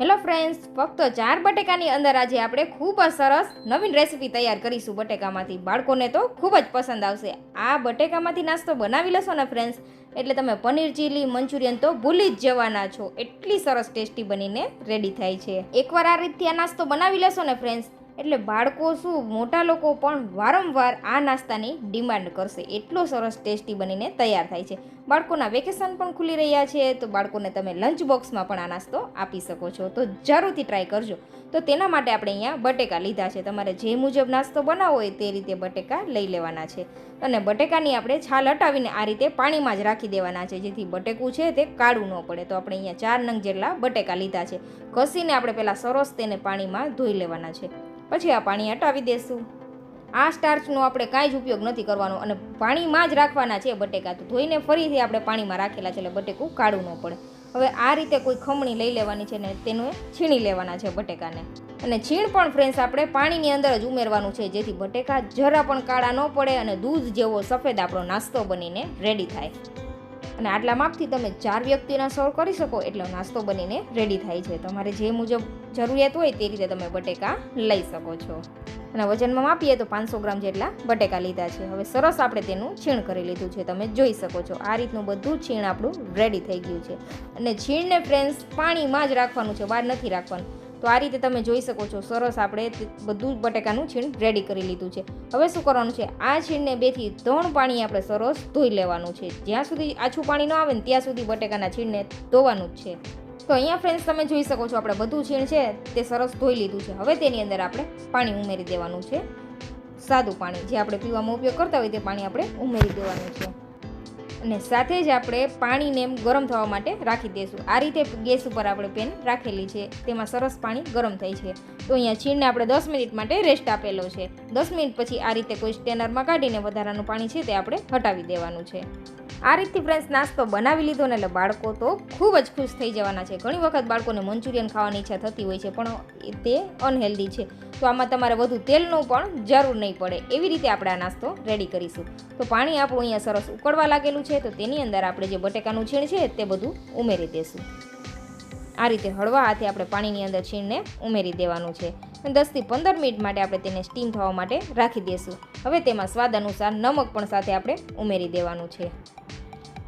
Hello friends ફક્ત ચાર બટેકાની અંદર આજે આપણે ખૂબ જ સરસ નવીન રેસીપી તૈયાર કરીશું બટેકામાંથી. બાળકોને તો ખૂબ જ પસંદ આવશે. આ બટેકામાંથી નાસ્તો બનાવી લેશો ને ફ્રેન્ડ્સ એટલે તમે પનીર ચીલી, મંચુરિયન તો ભૂલી જ જવાના છો. એટલી સરસ ટેસ્ટી બનીને રેડી થાય છે. એકવાર આ રીતથી આ નાસ્તો બનાવી લેશો ને ફ્રેન્ડ્સ એટલે બાળકો શું, મોટા લોકો પણ વારંવાર આ નાસ્તાની ડિમાન્ડ કરશે. એટલો સરસ ટેસ્ટી બનીને તૈયાર થાય છે. બાળકોના વેકેશન પણ ખુલી રહ્યા છે, તો બાળકોને તમે લંચ બોક્સમાં પણ આ નાસ્તો આપી શકો છો. તો જરૂરથી ટ્રાય કરજો. તો તેના માટે આપણે અહીંયા બટેકા લીધા છે. તમારે જે મુજબ નાસ્તો બનાવવો હોય તે રીતે બટેકા લઈ લેવાના છે. અને બટેકાની આપણે છાલ હટાવીને આ રીતે પાણીમાં જ રાખી દેવાના છે. જેથી બટેકું છે તે કાળું ન પડે. તો આપણે અહીંયા ચાર નંગ જેટલા બટેકા લીધા છે. ઘસીને આપણે પહેલાં સરસ તેને પાણીમાં ધોઈ લેવાના છે. પછી આ પાણી હટાવી દેશું. આ સ્ટાર્ચનો આપણે કાંઈ જ ઉપયોગ નથી કરવાનો. અને પાણીમાં જ રાખવાના છે બટેકા. તો ધોઈને ફરીથી આપણે પાણીમાં રાખેલા છે એટલે બટેકું કાળું ન પડે. હવે આ રીતે કોઈ ખમણી લઈ લેવાની છે ને તેનું છીણી લેવાના છે બટેકાને. અને છીણ પણ ફ્રેન્ડ્સ આપણે પાણીની અંદર જ ઉમેરવાનું છે, જેથી બટેકા જરા પણ કાળા ન પડે અને દૂધ જેવો સફેદ આપણો નાસ્તો બનીને રેડી થાય. અને આટલા માપથી તમે ચાર વ્યક્તિના સર્વ કરી શકો, એટલો નાસ્તો બનીને રેડી થાય છે. તમારે જે મુજબ જરૂરિયાત હોય તે રીતે તમે બટેકા લઈ શકો છો. અને વજનમાં માપીએ તો પાંચસો ગ્રામ જેટલા બટેકા લીધા છે. હવે સરસ આપણે તેનું છીણ કરી લીધું છે. તમે જોઈ શકો છો, આ રીતનું બધું છીણ આપણું રેડી થઈ ગયું છે. અને છીણને ફ્રેન્ડ્સ પાણીમાં જ રાખવાનું છે, બહાર નથી રાખવાનું. તો આ રીતે તમે જોઈ શકો છો, સરસ આપણે બધું બટેકાનું છીણ રેડી કરી લીધું છે. હવે શું કરવાનું છે, આ છીણને બેથી ત્રણ પાણી આપણે સરસ ધોઈ લેવાનું છે. જ્યાં સુધી આછું પાણી ન આવે ને ત્યાં સુધી બટેકાના છીણને ધોવાનું જ છે. તો અહીંયા ફ્રેન્ડ્સ તમે જોઈ શકો છો, આપણે બધું છીણ છે તે સરસ ધોઈ લીધું છે. હવે તેની અંદર આપણે પાણી ઉમેરી દેવાનું છે. સાદું પાણી, જે આપણે પીવામાં ઉપયોગ કરતા હોય તે પાણી આપણે ઉમેરી દેવાનું છે. અને સાથે જ આપણે પાણીને એમ ગરમ થવા માટે રાખી દઈશું. આ રીતે ગેસ ઉપર આપણે પેન રાખેલી છે. તેમાં સરસ પાણી ગરમ થઈ છે. તો અહીંયા છીણને આપણે દસ મિનિટ માટે રેસ્ટ આપેલો છે. દસ મિનિટ પછી આ રીતે કોઈ સ્ટેનરમાં કાઢીને વધારાનું પાણી છે તે આપણે હટાવી દેવાનું છે. આ રીતથી ફ્રેન્ડ્સ નાસ્તો બનાવી લીધો ને એટલે બાળકો તો ખૂબ જ ખુશ થઈ જવાના છે. ઘણી વખત બાળકોને મંચુરિયન ખાવાની ઈચ્છા થતી હોય છે, પણ તે અનહેલ્ધી છે. તો આમાં તમારે વધુ તેલનું પણ જરૂર નહીં પડે. એવી રીતે આપણે આ નાસ્તો રેડી કરીશું. તો પાણી આપણું અહીંયા સરસ ઉકળવા લાગેલું છે, તો તેની અંદર આપણે જે બટેકાનું છીણ છે, તે બધું ઉમેરી દેશું. આ રીતે હળવા હાથે આપણે પાણીની અંદર છીણને ઉમેરી દેવાનું છે. અને દસથી પંદર મિનિટ માટે આપણે તેને સ્ટીમ થવા માટે રાખી દઈશું હવે તેમાં સ્વાદ અનુસાર નમક પણ સાથે આપણે ઉમેરી દેવાનું છે.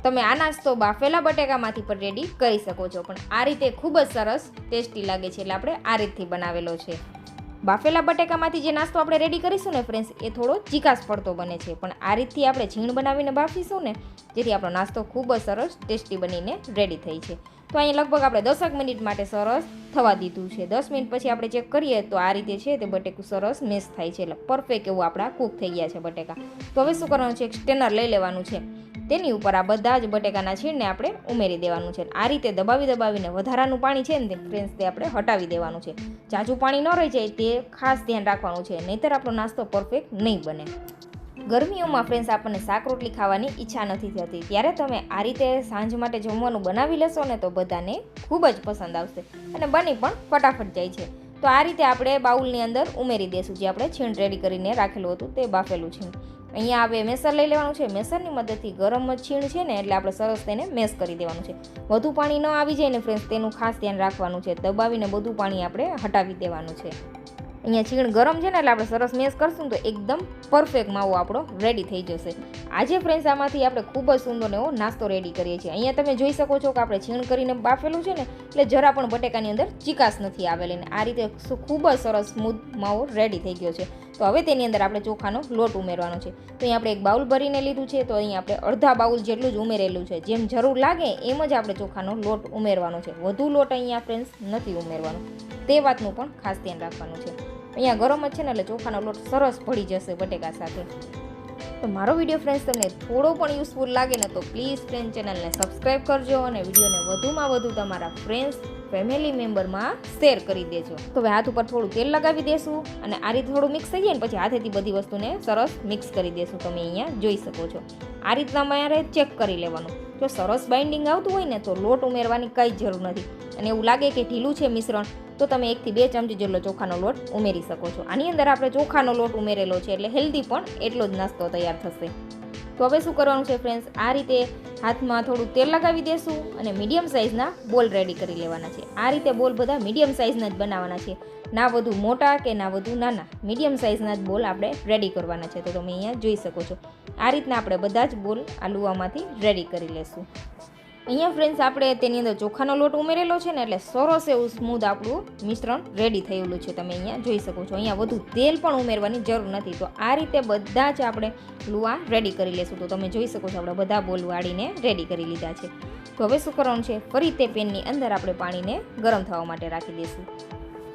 તમે આ નાસ્તો બાફેલા બટેકામાંથી પણ રેડી કરી શકો છો. પણ આ રીતે ખૂબ જ સરસ, ટેસ્ટી લાગે છે. એટલે આપણે આ રીતથી બનાવેલો છે. બાફેલા બટેકામાંથી જે નાસ્તો આપણે રેડી કરીશું ને ફ્રેન્ડ્સ એ થોડો ચીકાસ પડતો બને છે. પણ આ રીતથી આપણે ઝીણ બનાવીને બાફીશું ને, જેથી આપણો નાસ્તો ખૂબ જ સરસ, ટેસ્ટી બનીને રેડી થઈ છે. તો અહીં લગભગ આપણે દસક મિનિટ માટે સરસ થવા દીધું છે. દસ મિનિટ પછી આપણે ચેક કરીએ તો આ રીતે છે તે બટેકું સરસ મેસ થાય છે. એટલે પરફેક્ટ એવું આપણા કૂક થઈ ગયા છે બટેકા. તો હવે શું કરવાનું છે? એક સ્ટેનર લઈ લેવાનું છે. તેની ઉપર આ બધા જ બટેકાના છીણને આપણે ઉમેરી દેવાનું છે. આ રીતે દબાવી દબાવીને વધારાનું પાણી છે ને તે ફ્રેન્ડ્સ તે આપણે હટાવી દેવાનું છે. જાજુ પાણી ન રહી જાય તે ખાસ ધ્યાન રાખવાનું છે. નહીંતર આપણો નાસ્તો પરફેક્ટ નહીં બને. ગરમીઓમાં ફ્રેન્ડ્સ આપણને શાક રોટલી ખાવાની ઈચ્છા નથી થતી. ત્યારે તમે આ રીતે સાંજ માટે જમવાનું બનાવી લેશો ને તો બધાને ખૂબ જ પસંદ આવશે અને બની પણ ફટાફટ જાય છે. તો આ રીતે આપણે બાઉલની અંદર ઉમેરી દઈશું જે આપણે છીણ રેડી કરીને રાખેલું હતું તે બાફેલું છીણ અહીંયા હવે મેસર લઈ લેવાનું છે. મેસરની મદદથી ગરમ છીણ છે ને એટલે આપણે સરસ તેને મેસ કરી દેવાનું છે. વધુ પાણી ન આવી જાય ને ફ્રેન્ડ્સ તેનું ખાસ ધ્યાન રાખવાનું છે. દબાવીને બધું પાણી આપણે હટાવી દેવાનું છે. અહીંયા છીણ ગરમ છે ને એટલે આપણે સરસ મેસ કરશું તો એકદમ પરફેક્ટ માવો આપણો રેડી થઈ જશે. આજે ફ્રેન્ડ્સ આમાંથી આપણે ખૂબ જ સુંદર એવો નાસ્તો રેડી કરીએ છીએ. અહીંયા તમે જોઈ શકો છો કે આપણે છીણ કરીને બાફેલું છે ને એટલે જરા પણ બટેકાની અંદર ચિકાસ નથી આવેલી ને આ રીતે ખૂબ જ સરસ સ્મૂથ માવો રેડી થઈ ગયો છે. તો હવે તેની અંદર આપણે ચોખાનો લોટ ઉમેરવાનો છે. તો અહીં આપણે એક બાઉલ ભરીને લીધું છે, તો અહીં આપણે અડધા બાઉલ જેટલું જ ઉમેરેલું છે. જેમ જરૂર લાગે એમ જ આપણે ચોખાનો લોટ ઉમેરવાનો છે. વધુ લોટ અહીંયા ફ્રેન્ડ્સ નથી ઉમેરવાનો. તે વાતનું પણ ખાસ ધ્યાન રાખવાનું છે. અહીંયા ગરમ જ છે ને એટલે ચોખાનો લોટ સરસ ભળી જશે બટેકા સાથે. તો મારો વીડિયો ફ્રેન્ડ્સ તમને થોડો પણ યુઝફુલ લાગે ને તો પ્લીઝ ફ્રેન્ડ ચેનલને સબસ્ક્રાઈબ કરજો અને વિડીયોને વધુમાં વધુ તમારા ફ્રેન્ડ્સ ફેમિલી મેમ્બરમાં શેર કરી દેજો. તો હવે હાથ ઉપર થોડું તેલ લગાવી દેશું અને આ રીતે થોડું મિક્સ થઈ જાય ને પછી હાથેથી બધી વસ્તુને સરસ મિક્સ કરી દેશું. તમે અહીંયા જોઈ શકો છો. આ રીતના મારે ચેક કરી લેવાનું. જો સરસ બાઇન્ડિંગ આવતું હોય ને તો લોટ ઉમેરવાની કંઈ જરૂર નથી. અને એવું લાગે કે ઢીલું છે મિશ્રણ તો તમે એકથી બે ચમચી જેટલો ચોખાનો લોટ ઉમેરી શકો છો. આની અંદર આપણે ચોખાનો લોટ ઉમેરેલો છે એટલે હેલ્ધી પણ એટલો જ નાસ્તો તૈયાર થશે. તો હવે શું કરવાનું છે ફ્રેન્ડ્સ આ રીતે હાથમાં થોડું તેલ લગાવી દેશું અને મીડિયમ સાઇઝના બોલ રેડી કરી લેવાના છે. આ રીતે બોલ બધા મીડિયમ સાઇઝના જ બનાવવાના છે. ના વધુ મોટા કે ના વધુ નાના. મીડિયમ સાઇઝના જ બોલ આપણે રેડી કરવાના છે. તો તમે અહીંયા જોઈ શકો છો. આ રીતના આપણે બધા જ બોલ આ લુવામાંથી રેડી કરી લેશું. અહીંયા ફ્રેન્ડ્સ આપણે તેની અંદર ચોખાનો લોટ ઉમેરેલો છે ને એટલે સરસ એવું સ્મૂધ આપણું મિશ્રણ રેડી થયેલું છે. તમે અહીંયા જોઈ શકો છો. અહીંયા વધુ તેલ પણ ઉમેરવાની જરૂર નથી. તો આ રીતે બધા જ આપણે લુવા રેડી કરી લેશું. તો તમે જોઈ શકો છો આપણે બધા બોલ વાળીને રેડી કરી લીધા છે. તો હવે શું કરવાનું છે? ફરી તે પેનની અંદર આપણે પાણીને ગરમ થવા માટે રાખી દઈશું.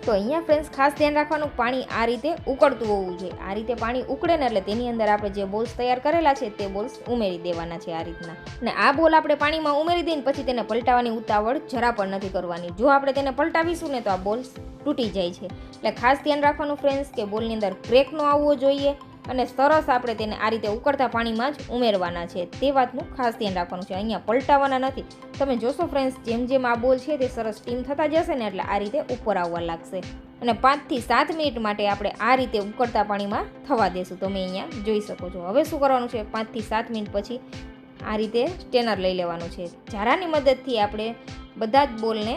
તો અહીંયા ફ્રેન્ડ્સ ખાસ ધ્યાન રાખવાનું પાણી આ રીતે ઉકળતું હોવું જોઈએ. આ રીતે પાણી ઉકળે ને એટલે તેની અંદર આપણે જે બોલ્સ તૈયાર કરેલા છે તે બોલ્સ ઉમેરી દેવાના છે આ રીતના. ને આ બોલ આપણે પાણીમાં ઉમેરી દઈને પછી તેને પલટાવવાની ઉતાવળ જરા પણ નથી કરવાની. જો આપણે તેને પલટાવીશું ને તો આ બોલ્સ તૂટી જાય છે. એટલે ખાસ ધ્યાન રાખવાનું ફ્રેન્ડ્સ કે બોલની અંદર ક્રેક ન આવવો જોઈએ. અને સરસ આપણે તેને આ રીતે ઉકળતા પાણીમાં જ ઉમેરવાના છે. તે વાતનું ખાસ ધ્યાન રાખવાનું છે. અહીંયા પલટાવવાના નથી. તમે જોશો ફ્રેન્ડ્સ જેમ જેમ આ બોલ છે તે સરસ સ્ટીમ થતા જશે ને એટલે આ રીતે ઉપર આવવા લાગશે. અને પાંચથી સાત મિનિટ માટે આપણે આ રીતે ઉકળતા પાણીમાં થવા દેશું. તમે અહીંયા જોઈ શકો છો. હવે શું કરવાનું છે? પાંચથી સાત મિનિટ પછી આ રીતે સ્ટેનર લઈ લેવાનું છે. ઝારાની મદદથી આપણે બધા જ બોલને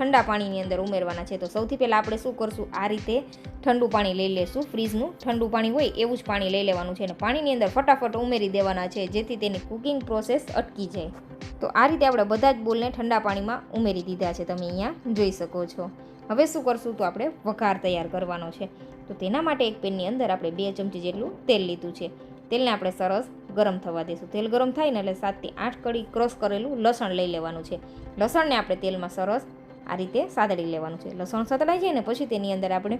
ઠંડા પાણીની અંદર ઉમેરવાના છે. તો સૌથી પહેલાં આપણે શું કરશું? આ રીતે ઠંડુ પાણી લઈ લેશું. ફ્રીજનું ઠંડુ પાણી હોય એવું જ પાણી લઈ લેવાનું છે અને પાણીની અંદર ફટાફટ ઉમેરી દેવાના છે, જેથી તેની કુકિંગ પ્રોસેસ અટકી જાય. તો આ રીતે આપણે બધા જ બોલને ઠંડા પાણીમાં ઉમેરી દીધા છે. તમે અહીંયા જોઈ શકો છો. હવે શું કરશું? તો આપણે વઘાર તૈયાર કરવાનો છે. તો તેના માટે એક પેનની અંદર આપણે બે ચમચી જેટલું તેલ લીધું છે. તેલને આપણે સરસ ગરમ થવા દઈશું તેલ ગરમ થાય ને એટલે સાતથી આઠ કડી ક્રોસ કરેલું લસણ લઈ લેવાનું છે. લસણને આપણે તેલમાં સરસ આ રીતે સાતડી લેવાનું છે. લસણ સતળાઈ જાય ને, પછી તેની અંદર આપણે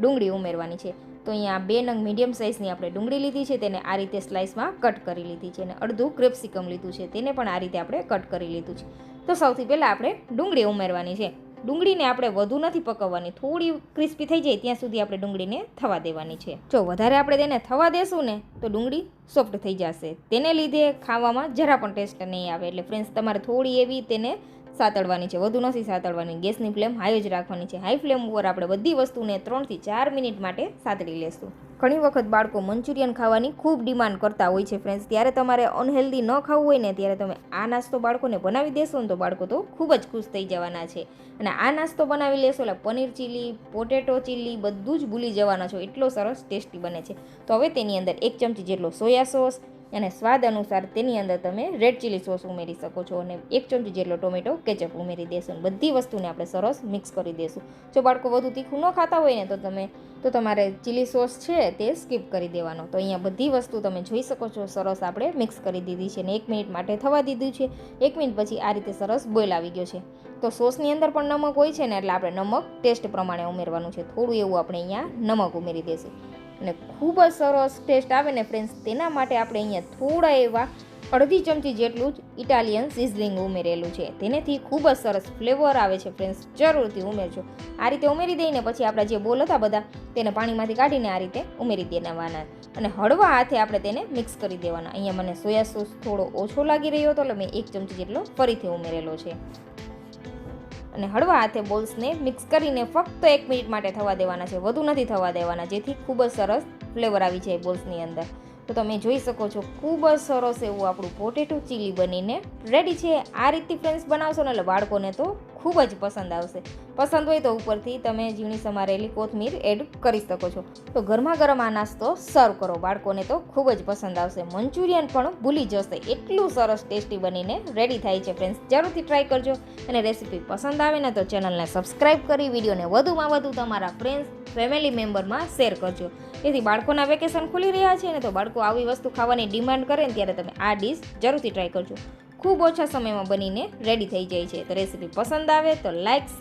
ડુંગળી ઉમેરવાની છે. તો અહીંયા બે નંગ મીડિયમ સાઇઝની આપણે ડુંગળી લીધી છે, તેને આ રીતે સ્લાઇસમાં કટ કરી લીધી છે અને અડધું ક્રેપ્સિકમ લીધું છે, તેને પણ આ રીતે આપણે કટ કરી લીધું છે. તો સૌથી પહેલાં આપણે ડુંગળી ઉમેરવાની છે. ડુંગળીને આપણે વધુ નથી પકવવાની, થોડી ક્રિસ્પી થઈ જાય ત્યાં સુધી આપણે ડુંગળીને થવા દેવાની છે. જો વધારે આપણે તેને થવા દેશું ને, તો ડુંગળી સોફ્ટ થઈ જશે. તેને લીધે ખાવામાં જરા પણ ટેસ્ટ નહીં આવે. એટલે ફ્રેન્ડ્સ તમારે થોડી એવી તેને સાતળવાની છે. વધુ નથી સાતળવાની ગેસની ફ્લેમ હાઈ જ રાખવાની છે. હાઈ ફ્લેમ ઉપર આપણે બધી વસ્તુને ત્રણથી ચાર મિનિટ માટે સાતળી લેશું. ઘણી વખત બાળકો મંચુરિયન ખાવાની ખૂબ ડિમાન્ડ કરતા હોય છે ફ્રેન્ડ્સ ત્યારે તમારે અનહેલ્ધી ન ખાવું હોય ને ત્યારે તમે આ નાસ્તો બાળકોને બનાવી દેશો ને તો બાળકો તો ખૂબ જ ખુશ થઈ જવાના છે. અને આ નાસ્તો બનાવી લેશો એટલે પનીર ચીલી પોટેટો ચીલી બધું જ ભૂલી જવાના છો. એટલો સરસ ટેસ્ટી બને છે. તો હવે તેની અંદર એક ચમચી જેટલો સોયા સોસ અને સ્વાદ અનુસાર તેની અંદર તમે રેડ ચીલી સોસ ઉમેરી શકો છો અને એક ચમચી જેટલો ટોમેટો કેચઅપ ઉમેરી દેશું. બધી વસ્તુને આપણે સરસ મિક્સ કરી દેશું. જો બાળકો વધુ તીખું ન ખાતા હોય ને તો તમે, તો તમારે ચીલી સોસ છે તે સ્કીપ કરી દેવાનો. તો અહીંયા બધી વસ્તુ તમે જોઈ શકો છો, સરસ આપણે મિક્સ કરી દીધી છે અને એક મિનિટ માટે થવા દીધું છે. એક મિનિટ પછી આ રીતે સરસ બોઇલ આવી ગયો છે. તો સોસની અંદર પણ નમક હોય છે ને એટલે આપણે નમક ટેસ્ટ પ્રમાણે ઉમેરવાનું છે. થોડું એવું આપણે અહીંયા નમક ઉમેરી દઈશું અને ખૂબ જ સરસ ટેસ્ટ આવે ને ફ્રેન્ડ્સ તેના માટે આપણે અહીંયા થોડા એવા અડધી ચમચી જેટલું જ ઇટાલિયન સિઝલિંગ ઉમેરેલું છે. તેનેથી ખૂબ જ સરસ ફ્લેવર આવે છે ફ્રેન્ડ્સ જરૂરથી ઉમેરજો. આ રીતે ઉમેરી દઈને પછી આપણા જે બોલ હતા બધા, તેને પાણીમાંથી કાઢીને આ રીતે ઉમેરી દેવાના. અને હળવા હાથે આપણે તેને મિક્સ કરી દેવાના. અહીંયા મને સોયા સોસ થોડો ઓછો લાગી રહ્યો હતો એટલે મેં એક ચમચી જેટલો ફરીથી ઉમેરેલો છે. અને હળવા હાથે બોલ્સને મિક્સ કરીને ફક્ત એક મિનિટ માટે થવા દેવાના છે. વધુ નથી થવા દેવાના. જેથી ખૂબ જ સરસ ફ્લેવર આવી જાય બોલ્સની અંદર. તો તમે જોઈ શકો છો, ખૂબ જ સરસ એવું આપણું પોટેટો ચીલી બનીને રેડી છે. આ રીતથી ફ્રેન્ડ્સ બનાવશો ને એટલે બાળકોને તો ખૂબ જ પસંદ આવશે. પસંદ હોય તો ઉપરથી તમે ઝીણી સમારેલી કોથમીર એડ કરી શકો છો. તો ગરમા ગરમ આ નાસ્તો સર્વ કરો. બાળકોને તો ખૂબ જ પસંદ આવશે. મંચુરિયન પણ ભૂલી જશે. એટલું સરસ ટેસ્ટી બનીને રેડી થાય છે ફ્રેન્ડ્સ જરૂરથી ટ્રાય કરજો. અને રેસીપી પસંદ આવે ને તો ચેનલને સબસ્ક્રાઈબ કરી, વિડીયોને વધુમાં વધુ તમારા ફ્રેન્ડ્સ ફેમિલી મેમ્બરમાં શેર કરજો. જેથી બાળકોના વેકેશન ખુલી રહ્યા છે ને તો બાળકો આવી વસ્તુ ખાવાની ડિમાન્ડ કરે ને ત્યારે તમે આ ડીશ જરૂરથી ટ્રાય કરજો. ખૂબ ઓછા સમયમાં બનીને રેડી થઈ જાય છે. તો રેસીપી પસંદ આવે તો લાઇક